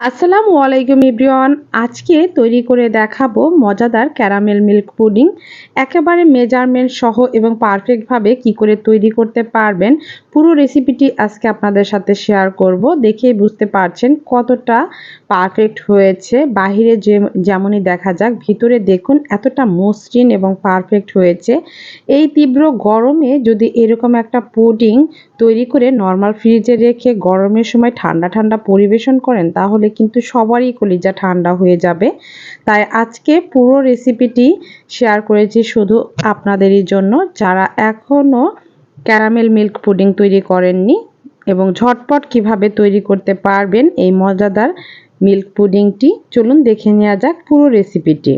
আসসালামু আলাইকুম ইব্রিয়ান আজকে তৈরি করে দেখাবো মজাদার ক্যারামেল মিল্ক পুডিং। একেবারে মেজারমেন্ট সহ এবং পারফেক্টভাবে কি করে তৈরি করতে পারবেন। পুরো রেসিপিটি আজকে আপনাদের সাথে শেয়ার করব। দেখেই বুঝতে পারছেন কতটা পারফেক্ট হয়েছে। বাহিরে যে, যেমনই দেখা যাক, ভিতরে দেখুন এতটা মসৃণ এবং পারফেক্ট হয়েছে। এই তীব্র গরমে যদি এরকম একটা পুডিং তৈরি করে নর্মাল ফ্রিজে রেখে গরমের সময় ঠান্ডা ঠান্ডা পরিবেশন করেন, তাহলে কিন্তু সবারই কলিজা ঠান্ডা হয়ে যাবে। তাই আজকে পুরো রেসিপিটি শেয়ার করেছি শুধু আপনাদেরই জন্য। যারা এখনও ক্যারামেল মিল্ক পুডিং তৈরি করেননি এবং ঝটপট কীভাবে তৈরি করতে পারবেন এই মজাদার মিল্ক পুডিংটি চলুন দেখে নেওয়া যাক পুরো রেসিপিটি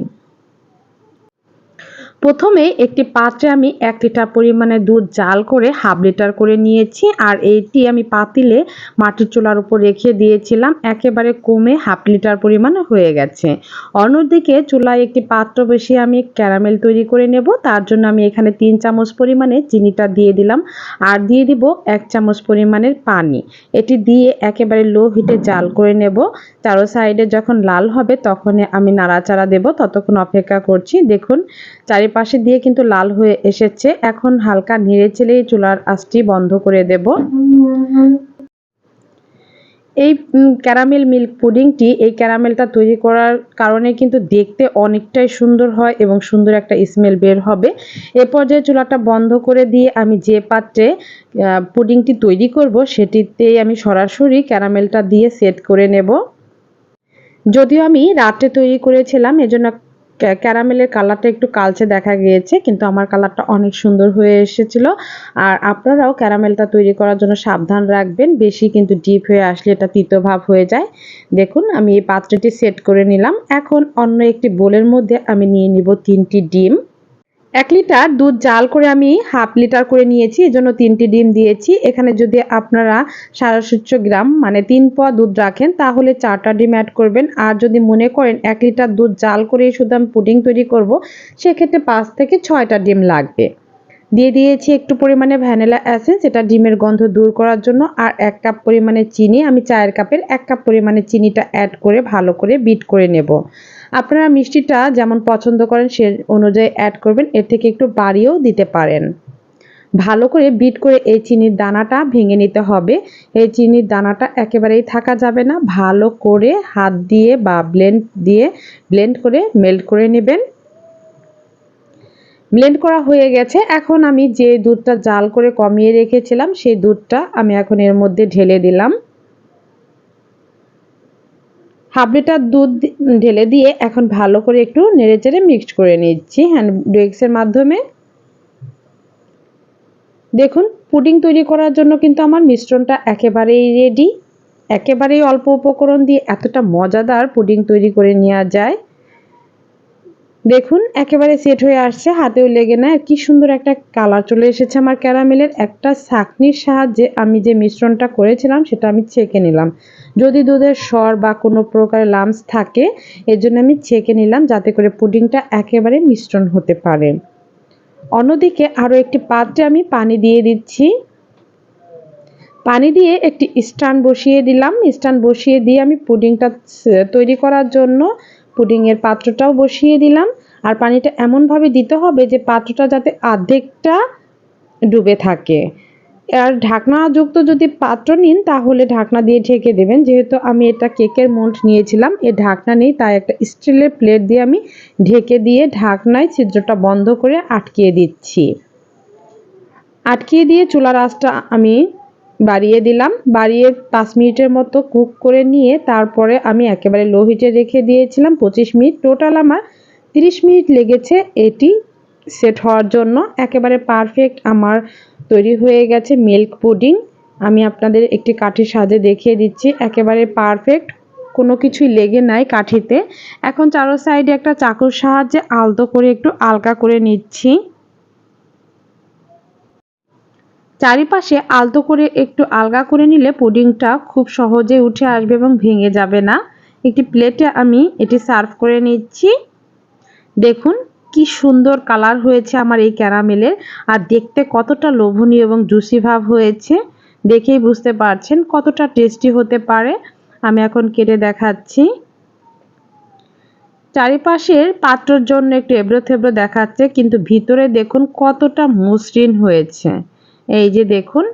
প্রথমে একটি পাত্রে আমি এক লিটার পরিমাণে দুধ জাল করে হাফ লিটার করে নিয়েছি আর এইটি আমি পাতিলে মাটির চুলার উপর রেখে দিয়েছিলাম। একেবারে কমে হাফ লিটার পরিমাণ হয়ে গেছে। অন্যদিকে চুলায় একটি পাত্র বসিয়ে আমি ক্যারামেল তৈরি করে নেব। তার জন্য আমি এখানে তিন চামচ পরিমাণে চিনিটা দিয়ে দিলাম আর দিয়ে দিব এক চামচ পরিমাণের পানি। এটি দিয়ে একেবারে লো হিটে জাল করে নেব। চারো সাইডে যখন লাল হবে তখন আমি নাড়াচাড়া দেব। ততক্ষণ অপেক্ষা করছি। দেখুন চারিপাশে দিয়ে কিন্তু লাল হয়ে এসেছে। এখন হালকা নেড়ে চেলেই চুলার আঁচটি বন্ধ করে দেব। এই ক্যারামেল মিল্ক পুডিংটি, এই ক্যারামেলটা তৈরি করার কারণে কিন্তু দেখতে অনেকটাই সুন্দর হয় এবং সুন্দর একটা স্মেল বের হবে। এ পর্যায়ে চুলাটা বন্ধ করে দিয়ে আমি যে পাত্রে পুডিংটি তৈরি করব, সেটিতেই আমি সরাসরি ক্যারামেলটা দিয়ে সেট করে নেব। যদিও আমি রাত্রে তৈরি করেছিলাম, এজন্য ক্যারামেলের কালারটা একটু কালচে দেখা গিয়েছে, কিন্তু আমার কালারটা অনেক সুন্দর হয়ে এসেছিল। আর আপনারাও ক্যারামেলটা তৈরি করার জন্য সাবধান রাখবেন, বেশি কিন্তু ডিপ হয়ে আসলে এটা তিতো ভাব হয়ে যায়। দেখুন, আমি এই পাত্রটি সেট করে নিলাম। এখন অন্য একটি বোলের মধ্যে আমি নিয়ে নিব তিনটি ডিম। এক লিটার দুধ জাল করে আমি হাফ লিটার করে নিয়েছি, এজন্য তিনটি ডিম দিয়েছি। এখানে যদি আপনারা সাড়ে সাতশো গ্রাম মানে তিন পোয়া দুধ রাখেন, তাহলে চারটা ডিম অ্যাড করবেন। আর যদি মনে করেন এক লিটার দুধ জাল করে শুধু আমি পুডিং তৈরি করব, সেক্ষেত্রে পাঁচ থেকে ছয়টা ডিম লাগবে। দিয়ে দিয়েছি একটু পরিমাণে ভ্যানিলা অ্যাসেন্স এটা ডিমের গন্ধ দূর করার জন্য। আর এক কাপ পরিমাণে চিনি, আমি চায়ের কাপের এক কাপ পরিমাণে চিনিটা অ্যাড করে ভালো করে বিট করে নেব। আপনারা মিষ্টিটা যেমন পছন্দ করেন সে অনুযায়ী অ্যাড করবেন, এর থেকে একটু বাড়িয়েও দিতে পারেন। ভালো করে বিট করে এই চিনির দানাটা ভেঙে নিতে হবে। এই চিনির দানাটা একেবারেই থাকা যাবে না। ভালো করে হাত দিয়ে বা ব্লেন্ড দিয়ে ব্লেন্ড করে মেল্ট করে নেবেন। ব্লেন্ড করা হয়ে গেছে। এখন আমি যে দুধটা জাল করে কমিয়ে রেখেছিলাম, সেই দুধটা আমি এখন এর মধ্যে ঢেলে দিলাম। হাফ লিটার দুধ ঢেলে দিয়ে এখন ভালো করে একটু নেড়ে চেড়ে মিক্সড করে নিচ্ছি হ্যান্ড ডেক্সের মাধ্যমে। দেখুন পুডিং তৈরি করার জন্য কিন্তু আমার মিশ্রণটা একেবারেই রেডি একেবারেই অল্প উপকরণ দিয়ে এতটা মজাদার পুডিং তৈরি করে নেওয়া যায়। দেখুন, একেবারে সেট হয়ে আসছে, হাতেও লেগে না। কি সুন্দর একটা কালার চলে এসেছে আমার ক্যারামেলের একটা ছাকনির সাহায্যে আমি যে মিশ্রণটা করেছিলাম, সেটা আমি ছেঁকে নিলাম। যদি দুধের স্বর বা কোনো প্রকার লামস থাকে, এর জন্য আমি ছেঁকে নিলাম, যাতে করে পুডিংটা একেবারে মিশ্রণ হতে পারে। অন্যদিকে আরও একটি পাত্রে আমি পানি দিয়ে দিচ্ছি। পানি দিয়ে একটি স্ট্যান্ড বসিয়ে দিলাম। স্ট্যান্ড বসিয়ে দিয়ে আমি পুডিংটা তৈরি করার জন্য পুডিংয়ের পাত্রটাও বসিয়ে দিলাম। আর পানিটা এমনভাবে দিতে হবে যে পাত্রটা যাতে অর্ধেকটা ডুবে থাকে। আর ঢাকনাযুক্ত যদি পাত্র নিন, তাহলে ঢাকনা দিয়ে ঢেকে দেবেন। যেহেতু আমি এটা কেকের মোল্ড নিয়েছিলাম, এ ঢাকনা নেই, তাই একটা স্টিলের প্লেট দিয়ে আমি ঢেকে দিয়ে ঢাকনায় ছিদ্রটা বন্ধ করে আটকিয়ে দিচ্ছি। আটকিয়ে দিয়ে চুলার আঁচটা আমি বাড়িয়ে দিলাম। বাড়িয়ে পাঁচ মিনিটের মতো কুক করে নিয়ে তারপরে আমি একেবারে লো হিটে রেখে দিয়েছিলাম পঁচিশ মিনিট। টোটাল আমার তিরিশ মিনিট লেগেছে এটি সেট হওয়ার জন্য। একেবারে পারফেক্ট আমার তৈরি হয়ে গেছে মিল্ক পুডিং। আমি আপনাদের একটি কাঠির সাজে দেখিয়ে দিচ্ছি। একেবারে পারফেক্ট, কোনো কিছুই লেগে নাই কাঠিতে। এখন চারো সাইডে একটা চাকুর সাহায্যে আলতো করে একটু আলগা করে নিচ্ছি। চারিপাশে আলতো করে একটু আলগা করে নিলে পুডিংটা খুব সহজে উঠে আসবে এবং ভেঙে যাবে না। একটি প্লেটে আমি এটি সার্ভ করে নিচ্ছি। দেখুন কি সুন্দর কালার হয়েছে আমার এই ক্যারামেলের আর দেখতে কতটা লোভনীয় এবং জুসি ভাব হয়েছে। দেখেই বুঝতে পারছেন কতটা টেস্টি হতে পারে। আমি এখন কেটে দেখাচ্ছি। চারিপাশের পাত্রর জন্য একটু এবড়ো থেবড়ো দেখাচ্ছে, কিন্তু ভিতরে দেখুন কতটা মসৃণ হয়েছে। এই যে দেখুন,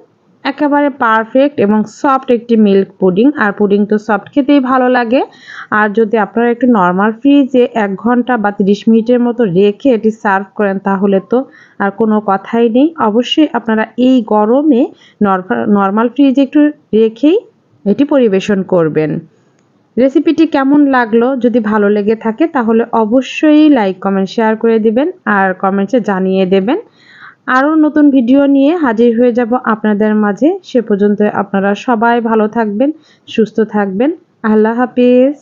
একেবারে পারফেক্ট এবং সফট একটি মিল্ক পুডিং আর পুডিং তো সফট খেতেই ভালো লাগে। আর যদি আপনারা একটু নর্মাল ফ্রিজে এক ঘণ্টা বা তিরিশ মিনিটের মতো রেখে এটি সার্ভ করেন, তাহলে তো আর কোনো কথাই নেই। অবশ্যই আপনারা এই গরমে নর্মাল ফ্রিজে একটু রেখেই এটি পরিবেশন করবেন। রেসিপিটি কেমন লাগল? যদি ভালো লেগে থাকে, তাহলে অবশ্যই লাইক কমেন্ট শেয়ার করে দিবেন। আর কমেন্টে জানিয়ে দেবেন। আরও নতুন ভিডিও নিয়ে হাজির হয়ে যাব আপনাদের মাঝে। সে পর্যন্ত আপনারা সবাই ভালো থাকবেন, সুস্থ থাকবেন। আল্লাহ হাফিজ।